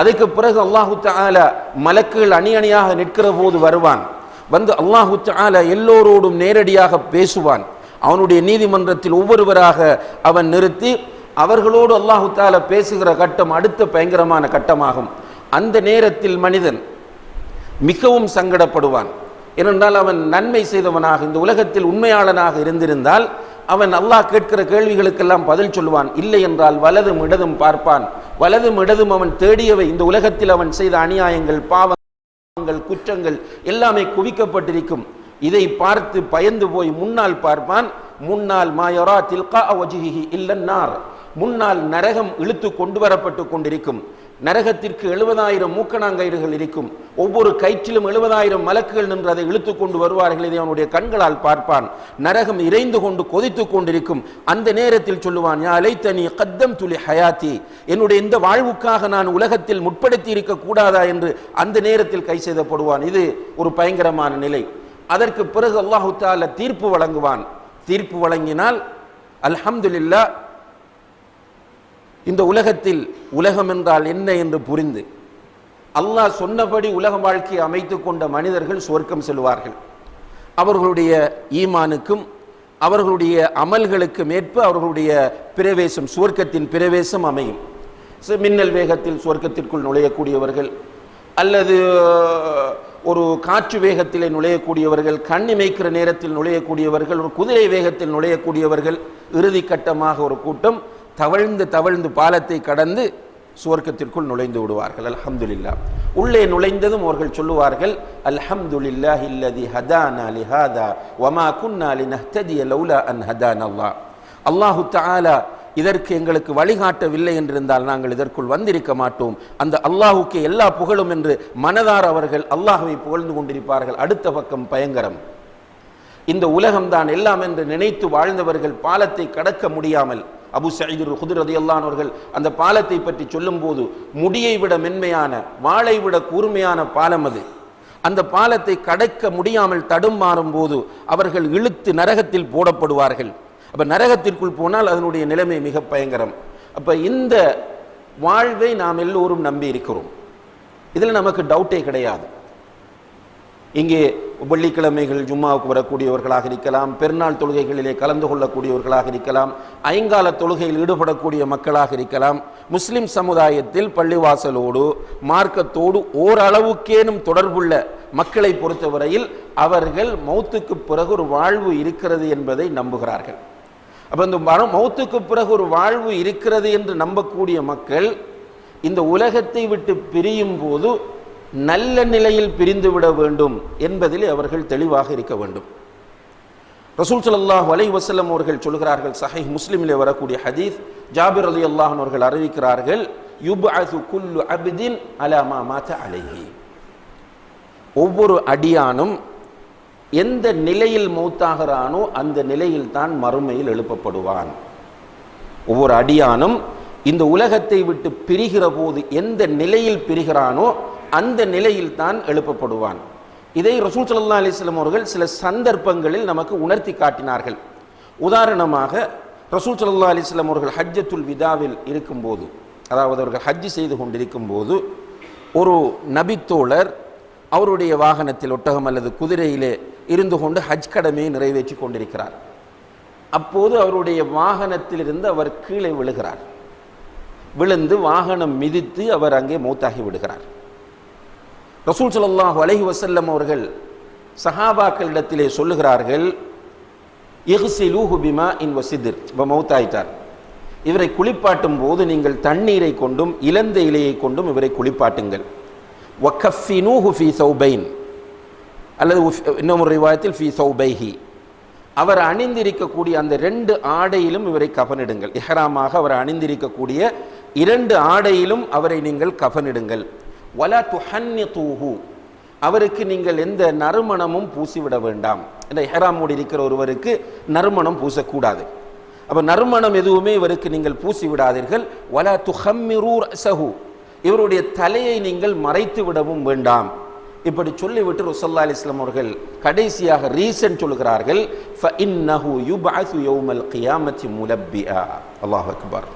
அதுக்கு பிறகு அல்லாஹு தால மலக்குகள் அணி அணியாக நிற்கிற போது வருவான். வந்து அல்லாஹு தால எல்லோரோடும் நேரடியாக பேசுவான். அவனுடைய நீதிமன்றத்தில் ஒவ்வொருவராக அவன் நிறுத்தி அவர்களோடு அல்லாஹு தால பேசுகிற கட்டம் அடுத்த பயங்கரமான கட்டமாகும். அந்த நேரத்தில் மனிதன் மிகவும் சங்கடப்படுவான். ஏனென்றால் அவன் நன்மை செய்தவனாக இந்த உலகத்தில் உண்மையாளனாக இருந்திருந்தால் அவன் அல்லாஹ் கேட்கிற கேள்விகளுக்கெல்லாம் பதில் சொல்லுவான். இல்லை என்றால் வலதும் இடதும் பார்ப்பான். வலதும் இடதும் அவன் தேடியவை. இந்த உலகத்தில் அவன் செய்த அநியாயங்கள் பாவங்கள் குற்றங்கள் எல்லாமே குவிக்கப்பட்டிருக்கும். இதை பார்த்து பயந்து போய் முன்னால் பார்ப்பான். முன்னால் மாயரா தில்கா வஜிஹி இல்லன்னார். முன்னால் நரகம் இழுத்து கொண்டு வரப்பட்டு கொண்டிருக்கும். நரகத்திற்கு எழுபதாயிரம் மூக்கணாங்கயிறுகள் இருக்கும். ஒவ்வொரு கயிற்றிலும் எழுபதாயிரம் மலக்குகள் நின்று அதை இழுத்து கொண்டு வருவார்கள். இதை அவனுடைய கண்களால் பார்ப்பான். நரகம் இறைந்து கொண்டு கொதித்து கொண்டிருக்கும். அந்த நேரத்தில் சொல்லுவான் யா அலைத்தனி கத்தம் துளி ஹயாத்தி. என்னுடைய இந்த வாழ்வுக்காக நான் உலகத்தில் முற்படுத்தி இருக்க கூடாதா? என்று அந்த நேரத்தில் கை செய்தப்படுவான். இது ஒரு பயங்கரமான நிலை. அதற்கு பிறகு அல்லாஹு தால தீர்ப்பு வழங்குவான். தீர்ப்பு வழங்கினால் அல்ஹம்துல்லா இந்த உலகத்தில் உலகம் என்றால் என்ன என்று புரிந்து அல்லாஹ் சொன்னபடி உலக வாழ்க்கையை அமைத்து கொண்ட மனிதர்கள் சொர்க்கம் செல்வார்கள். அவர்களுடைய ஈமானுக்கும் அவர்களுடைய அமல்களுக்கும் ஏற்ப அவர்களுடைய பிரவேசம் சுவர்க்கத்தின் பிரவேசம் அமையும். மின்னல் வேகத்தில் சுவர்க்கத்திற்குள் நுழையக்கூடியவர்கள் அல்லது ஒரு காற்று வேகத்திலே நுழையக்கூடியவர்கள் கண் இமைக்கிற நேரத்தில் நுழையக்கூடியவர்கள் ஒரு குதிரை வேகத்தில் நுழையக்கூடியவர்கள் இறுதி கட்டமாக ஒரு கூட்டம் தவழ்ந்து தவழ்ந்து பாலத்தை கடந்து சுவர்க்கத்திற்குள் நுழைந்து விடுவார்கள். அல்ஹம்துலில்லா. உள்ளே நுழைந்ததும் அவர்கள் சொல்லுவார்கள் அல்ஹம்துலில்லாஹ் இல்லதி ஹதானா லிஹாதா வமா குன்னா லினஹ்ததிய லௌலா அன் ஹதான் அல்லாஹ் அல்லாஹு தாலா இதற்கு எங்களுக்கு வழிகாட்டவில்லை என்றிருந்தால் நாங்கள் இதற்குள் வந்திருக்க மாட்டோம். அந்த அல்லாஹுக்கு எல்லா புகழும் என்று மனதார் அவர்கள் அல்லாஹுவை புகழ்ந்து கொண்டிருப்பார்கள். அடுத்த பக்கம் பயங்கரம். இந்த உலகம்தான் எல்லாம் என்று நினைத்து வாழ்ந்தவர்கள் பாலத்தை கடக்க முடியாமல் அபு சயீது குதிர் ரதியல்லானவர்கள் அந்த பாலத்தை பற்றி சொல்லும்போது முடியை விட மென்மையான வாளை விட கூர்மையான பாலம் அது. அந்த பாலத்தை கடக்க முடியாமல் தடுமாறும் போது அவர்கள் இழுத்து நரகத்தில் போடப்படுவார்கள். அப்போ நரகத்திற்குள் போனால் அதனுடைய நிலைமை மிக பயங்கரம். அப்போ இந்த வாழ்வை நாம் எல்லோரும் நம்பி இருக்கிறோம். இதில் நமக்கு டவுட்டே கிடையாது. இங்கே வெள்ளிக்கிழமைகள் ஜும்மாவுக்கு வரக்கூடியவர்களாக இருக்கலாம் பெருநாள் தொழுகைகளிலே கலந்து கொள்ளக்கூடியவர்களாக இருக்கலாம் ஐங்கால தொழுகையில் ஈடுபடக்கூடிய மக்களாக இருக்கலாம். முஸ்லிம் சமுதாயத்தில் பள்ளிவாசலோடு மார்க்கத்தோடு ஓரளவுக்கேனும் தொடர்புள்ள மக்களை பொறுத்தவரையில் அவர்கள் மௌத்துக்கு பிறகு ஒரு வாழ்வு இருக்கிறது என்பதை நம்புகிறார்கள். அப்போ இந்த மரம் மௌத்துக்கு பிறகு ஒரு வாழ்வு இருக்கிறது என்று நம்பக்கூடிய மக்கள் இந்த உலகத்தை விட்டு பிரியும் போது நல்ல நிலையில் பிரிந்து விட வேண்டும் என்பதில் அவர்கள் தெளிவாக இருக்க வேண்டும். ரசூல் சல்லாஹ் அலைஹி வஸல்லம் அவர்கள் சொல்கிறார்கள் சஹை முஸ்லிமிலே வரக்கூடிய ஹதீஸ் ஜாபிர் அலி அல்லாஹன் அவர்கள் அறிவிக்கிறார்கள் யுப்அசு குல்லு அபிதின் அலா மா மாத அலைஹி. ஒவ்வொரு அடியானும் எந்த நிலையில் மௌத்தாகிறானோ அந்த நிலையில் தான் மறுமையில் எழுப்பப்படுவான். ஒவ்வொரு அடியானும் இந்த உலகத்தை விட்டு பிரிகிற போது எந்த நிலையில் பிரிகிறானோ அந்த நிலையில் தான் எழுப்பப்படுவான். இதை ரசூல் சல்லா அலிஸ்லம் அவர்கள் சில சந்தர்ப்பங்களில் நமக்கு உணர்த்தி காட்டினார்கள். உதாரணமாக ரசூல் சல்லா அலிஸ்லம் அவர்கள் ஹஜ்ஜத்துல் விதாவில் இருக்கும்போது அதாவது அவர்கள் ஹஜ் செய்து கொண்டிருக்கும் போது ஒரு நபித்தோழர் அவருடைய வாகனத்தில் ஒட்டகம் அல்லது குதிரையிலே இருந்து கொண்டு ஹஜ் கடமையை நிறைவேற்றி கொண்டிருக்கிறார். அப்போது அவருடைய வாகனத்திலிருந்து அவர் கீழே விழுகிறார். விழுந்து வாகனம் மிதித்து அவர் அங்கே மூத்தாகி விடுகிறார். ரசூல் ஸல்லல்லாஹு அலஹி வசல்லம் அவர்கள் சஹாபாக்களிடத்திலே சொல்லுகிறார்கள் இஹ்சிலூஹு பிமா இன் வசிதிர். இப்போ மௌத்தாயிட்டார் இவரை குளிப்பாட்டும் போது நீங்கள் தண்ணீரை கொண்டும் இலந்த இலையை கொண்டும் இவரை குளிப்பாட்டுங்கள். வக்கஃபினூஹு ஃபி சௌபைன். அல்லது இன்னொரு ரிவாயத்தில் ஃபி சௌபைஹி. அவர் அணிந்திருக்கக்கூடிய அந்த ரெண்டு ஆடையிலும் இவரை கஃனிடுங்கள் இஹராமாக அவர் அணிந்திருக்கக்கூடிய இரண்டு ஆடையிலும் அவரை நீங்கள் கஃனிடுங்கள் வலா துஹன்னி தூஹு அவருக்கு நீங்கள் எந்த நறுமணமும் பூசிவிட வேண்டாம். இந்த ஹெராமோடு இருக்கிற ஒருவருக்கு நறுமணம் பூசக்கூடாது. அப்போ நறுமணம் எதுவுமே இவருக்கு நீங்கள் பூசி விடாதீர்கள் வலா துஹம்மிரூர் சஹு இவருடைய தலையை நீங்கள் மறைத்து விடவும் வேண்டாம். இப்படி சொல்லிவிட்டு ருசல்லா அலி இஸ்லாம் அவர்கள் கடைசியாக ரீசன் சொல்கிறார்கள் ஃப இன் நஹு இன்னஹு யுபஅசு யௌமல் கியாமத்தி முலப்பியா அல்லாஹ் அக்பர்.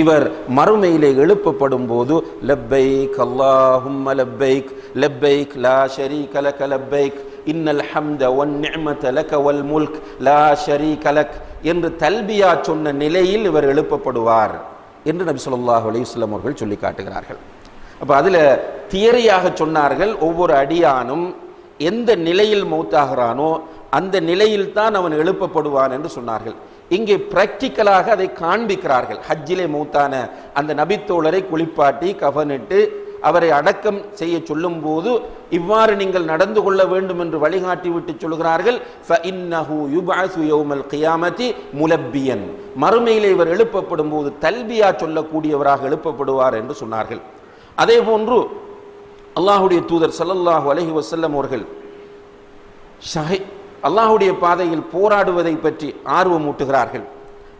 இவர் மறுமையிலே எழுப்பப்படும் போது லப்பைக் அல்லாஹும் லப்பைக் லப்பைக் லா ஷரீக லக லப்பைக் இன்னல் ஹம்த ஒன் நிமத லக வல் முல்க் லா ஷரீக லக் என்று தல்பியா சொன்ன நிலையில் இவர் எழுப்பப்படுவார் என்று நபி சொல்லாஹ் அலைஹி அவர்கள் சொல்லி காட்டுகிறார்கள். அப்போ அதில் தியரியாக சொன்னார்கள் ஒவ்வொரு அடியானும் எந்த நிலையில் மௌத்தாகிறானோ அந்த நிலையில் தான் அவன் எழுப்பப்படுவான் என்று சொன்னார்கள். இங்கே பிராக்டிக்கலாக அதை காண்பிக்கிறார்கள். ஹஜ்ஜிலே மூத்தான அந்த நபித்தோழரை குளிப்பாட்டி கவனிட்டு அவரை அடக்கம் செய்ய சொல்லும் போது இவ்வாறு நீங்கள் நடந்து கொள்ள வேண்டும் என்று வழிகாட்டி விட்டு சொல்கிறார்கள் முலப்பியன். மறுமையிலே இவர் எழுப்பப்படும் போது தல்பியா சொல்லக்கூடியவராக எழுப்பப்படுவார் என்று சொன்னார்கள். அதே போன்று அல்லாஹுடைய தூதர் சல்லல்லாஹு அலஹி வசல்லம் அவர்கள் ஷஹை அல்லாஹுடைய பாதையில் போராடுவதை பற்றி ஆர்வம் ஊட்டுகிறார்கள்.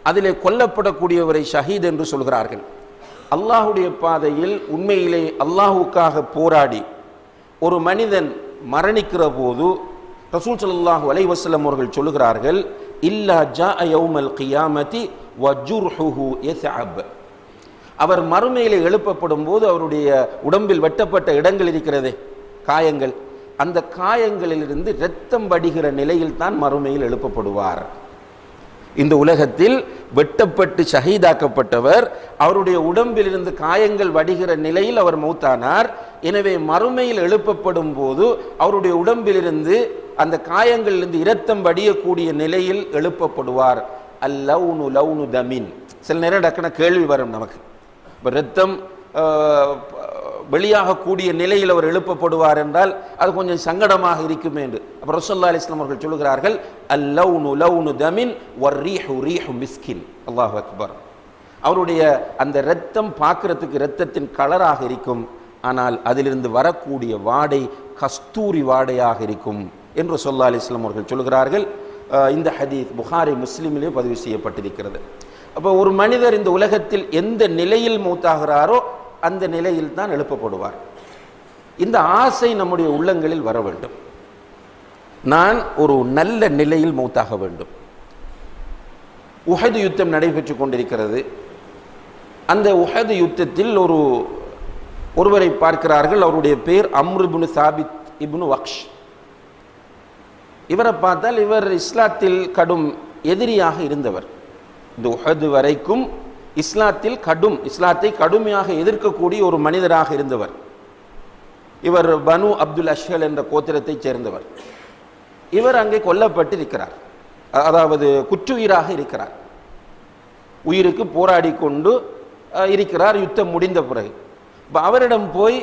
அதிலே கொல்லப்படக்கூடியவரை ஷஹீத் என்று சொல்கிறார்கள். அல்லாஹுடைய பாதையில் உண்மையிலே அல்லாஹுக்காக போராடி ஒரு மனிதன் மரணிக்கிற போது ரசூல் ஸல்லல்லாஹு அலைஹி அவர்கள் சொல்லுகிறார்கள் இல்லா ஜா யௌமல் கியாமதி வஜுர்ஹுஹு யஸ்அப் அவர் மறுமையிலே எழுப்பப்படும் போது அவருடைய உடம்பில் வெட்டப்பட்ட இடங்கள் இருக்கிறதே காயங்கள். அந்த காயங்களிலிருந்து இரத்தம் வடிகிற நிலையில் தான் மறுமையில் எழுப்பப்படுவார். இந்த உலகத்தில் வெட்டப்பட்டு ஷஹீதாக்கப்பட்டவர் அவருடைய உடம்பிலிருந்து காயங்கள் வடிகிற நிலையில் அவர் மூத்தானார். எனவே மறுமையில் எழுப்பப்படும் போது அவருடைய உடம்பிலிருந்து அந்த காயங்களிலிருந்து இரத்தம் வடியக்கூடிய நிலையில் எழுப்பப்படுவார். அல்லவுனு லவுனு தமின். சில நேரம் டக்குன கேள்வி வரும் நமக்கு. இப்போ ரத்தம் வெளியாகக்கூடிய நிலையில் அவர் எழுப்பப்படுவார் என்றால் அது கொஞ்சம் சங்கடமாக இருக்குமே என்று. அப்போ ரசல்லா அலிஸ்லாம் அவர்கள் சொல்லுகிறார்கள் அல்லவுனு லவுனு தமின் ஒர் ரீஹு ரீஹு மிஸ்கின். அல்லாஹ் அக்பர். அவருடைய அந்த இரத்தம் பார்க்கறதுக்கு இரத்தத்தின் கலராக இருக்கும் ஆனால் அதிலிருந்து வரக்கூடிய வாடை கஸ்தூரி வாடையாக இருக்கும் என்று சொல்லா அலிஸ்லாம் அவர்கள் சொல்லுகிறார்கள். இந்த ஹதீத் புகாரி முஸ்லீமிலே பதிவு செய்யப்பட்டிருக்கிறது. அப்போ ஒரு மனிதர் இந்த உலகத்தில் எந்த நிலையில் மூத்தாகிறாரோ அந்த நிலையில் தான் எழுப்பப்படுவார். இந்த ஆசை நம்முடைய உள்ளங்களில் வர வேண்டும். நான் ஒரு நல்ல நிலையில் மூத்தாக வேண்டும். உஹது யுத்தம் நடைபெற்று கொண்டிருக்கிறது. அந்த உஹது யுத்தத்தில் ஒரு ஒருவரை பார்க்கிறார்கள் அவருடைய பேர் அம்ருபுனு சாபித் இப்னு வக்ஷ். இவரை பார்த்தால் இவர் இஸ்லாத்தில் கடும் எதிரியாக இருந்தவர். இந்த உஹது வரைக்கும் இஸ்லாத்தில் கடும் இஸ்லாத்தை கடுமையாக எதிர்க்கக்கூடிய ஒரு மனிதராக இருந்தவர். இவர் பனு அப்துல் அஷ்ஹல் என்ற கோத்திரத்தைச் சேர்ந்தவர். இவர் அங்கே கொல்லப்பட்டிருக்கிறார். இருக்கிறார் அதாவது குற்றுயிராக இருக்கிறார். உயிருக்கு போராடி கொண்டு இருக்கிறார். யுத்தம் முடிந்த பிறகு. இப்போ அவரிடம் போய்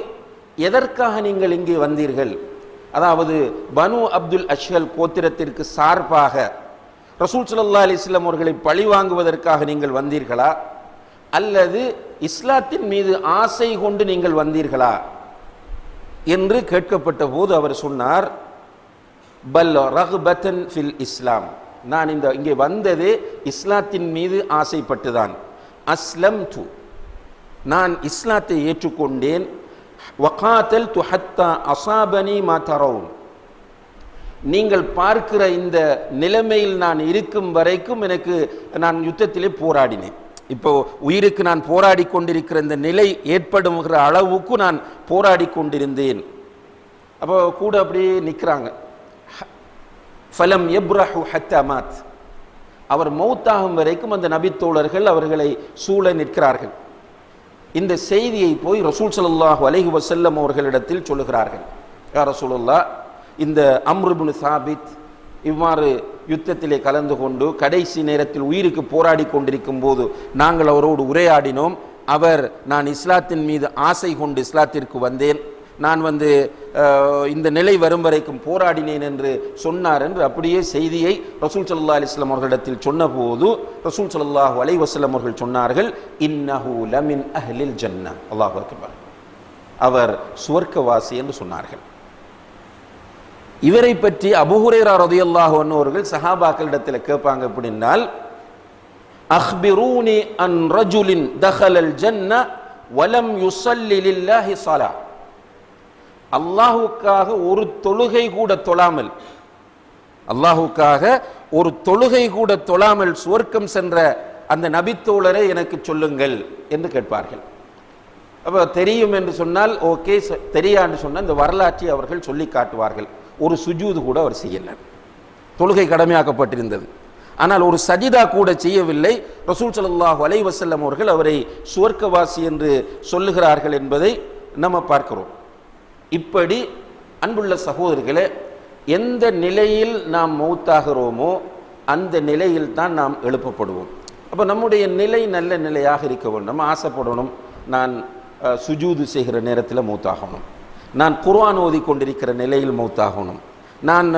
எதற்காக நீங்கள் இங்கே வந்தீர்கள்? அதாவது பனு அப்துல் அஷ்ஹல் கோத்திரத்திற்கு சார்பாக ரசூல் ஸல்லல்லாஹு அலிஸ்லாம் அவர்களை பழி வாங்குவதற்காக நீங்கள் வந்தீர்களா? அல்லது இஸ்லாத்தின் மீது ஆசை கொண்டு நீங்கள் வந்தீர்களா என்று கேட்கப்பட்ட போது அவர் சொன்னார் பல் ரஹ்பத்தன் ஃபில் இஸ்லாம். நான் இந்த இங்கே வந்தது இஸ்லாத்தின் மீது ஆசைப்பட்டுதான். அஸ்லம் து நான் இஸ்லாத்தை ஏற்றுக்கொண்டேன். வகாத்தல் து ஹத்தா அசாபனி மா நீங்கள் பார்க்கிற இந்த நிலைமையில் நான் இருக்கும் வரைக்கும் எனக்கு நான் யுத்தத்திலே போராடினேன். இப்போ உயிருக்கு நான் போராடி கொண்டிருக்கிற இந்த நிலை ஏற்படுகிற அளவுக்கு நான் போராடி கொண்டிருந்தேன். அப்போ கூட அப்படியே நிற்கிறாங்க ஃபலம் எப்ரஹு ஹத்தமாத் அவர் மௌத்தாகும் வரைக்கும் அந்த நபித்தோழர்கள் அவர்களை சூழ நிற்கிறார்கள். இந்த செய்தியை போய் ரசூல் ஸல்லல்லாஹு அலஹி வசல்லம் அவர்களிடத்தில் சொல்லுகிறார்கள். யார் ரசூலுல்லா இந்த அம்ருபுன் சாபித் இவ்வாறு யுத்தத்திலே கலந்து கொண்டு கடைசி நேரத்தில் உயிருக்கு போராடி கொண்டிருக்கும் போது நாங்கள் அவரோடு உரையாடினோம். அவர் நான் இஸ்லாத்தின் மீது ஆசை கொண்டு இஸ்லாத்திற்கு வந்தேன். நான் வந்து இந்த நிலை வரும் வரைக்கும் போராடினேன் என்று சொன்னார் என்று அப்படியே செய்தியை ரசூல் சல்லா அலிஸ்லாம் அவர்களிடத்தில் சொன்னபோது ரசூல் சல்லாஹூ அலை வசலம் அவர்கள் சொன்னார்கள் இன்னஹூ லமின் அஹ்லில் ஜன்னah அல்லாஹு அவர் சுவர்க்கவாசி என்று சொன்னார்கள். இவரை பற்றி அபுஹுரேரா ரதியல்லாஹு அன்ஹு அவர்கள் சஹாபாக்களிடத்தில் கேட்பாங்க அப்படின்னால் அஹ்பிரூனி அன் ரஜுலின் தஹலல் ஜன்ன வலம் யுசல்லில்லாஹி லில்லாஹி அல்லாஹுக்காக ஒரு தொழுகை கூட தொழாமல் அல்லாஹுக்காக ஒரு தொழுகை கூட தொழாமல் சுவர்க்கம் சென்ற அந்த நபித்தோழரை எனக்கு சொல்லுங்கள் என்று கேட்பார்கள். அப்போ தெரியும் என்று சொன்னால் ஓகே தெரியான்னு சொன்னால் இந்த வரலாற்றை அவர்கள் சொல்லி காட்டுவார்கள். ஒரு சுஜூது கூட அவர் செய்யலை. தொழுகை கடமையாக்கப்பட்டிருந்தது. ஆனால் ஒரு சஜிதா கூட செய்யவில்லை. ரசூல் சல்லாஹ் அலைஹி வசல்லம் அவர்கள் அவரை சுவர்க்கவாசி என்று சொல்லுகிறார்கள் என்பதை நம்ம பார்க்கிறோம். இப்படி அன்புள்ள சகோதரர்களே எந்த நிலையில் நாம் மௌத்தாகிறோமோ அந்த நிலையில் தான் நாம் எழுப்பப்படுவோம். அப்போ நம்முடைய நிலை நல்ல நிலையாக இருக்க வேண்டும். நம்ம ஆசைப்படணும். நான் சுஜூது செய்கிற நேரத்தில் மூத்தாகணும். நான் குர்ஆன் ஓதி கொண்டிருக்கிற நிலையில் மௌத்தாகணும். நான்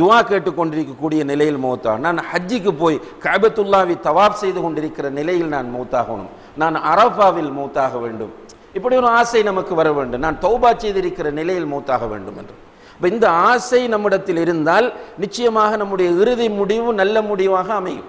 துவா கேட்டு கொண்டிருக்கக்கூடிய நிலையில் மௌத்தாகணும் நான் ஹஜ்ஜிக்கு போய் கபத்துல்லாவை தவாப் செய்து கொண்டிருக்கிற நிலையில் நான் மௌத்தாகணும். நான் அரஃபாவில் மௌத்தாக வேண்டும். இப்படி ஒரு ஆசை நமக்கு வர வேண்டும். நான் தௌபா செய்திருக்கிற நிலையில் மூத்தாக வேண்டும் என்று. இப்போ இந்த ஆசை நம்மிடத்தில் இருந்தால் நிச்சயமாக நம்முடைய இறுதி முடிவு நல்ல முடிவாக அமையும்.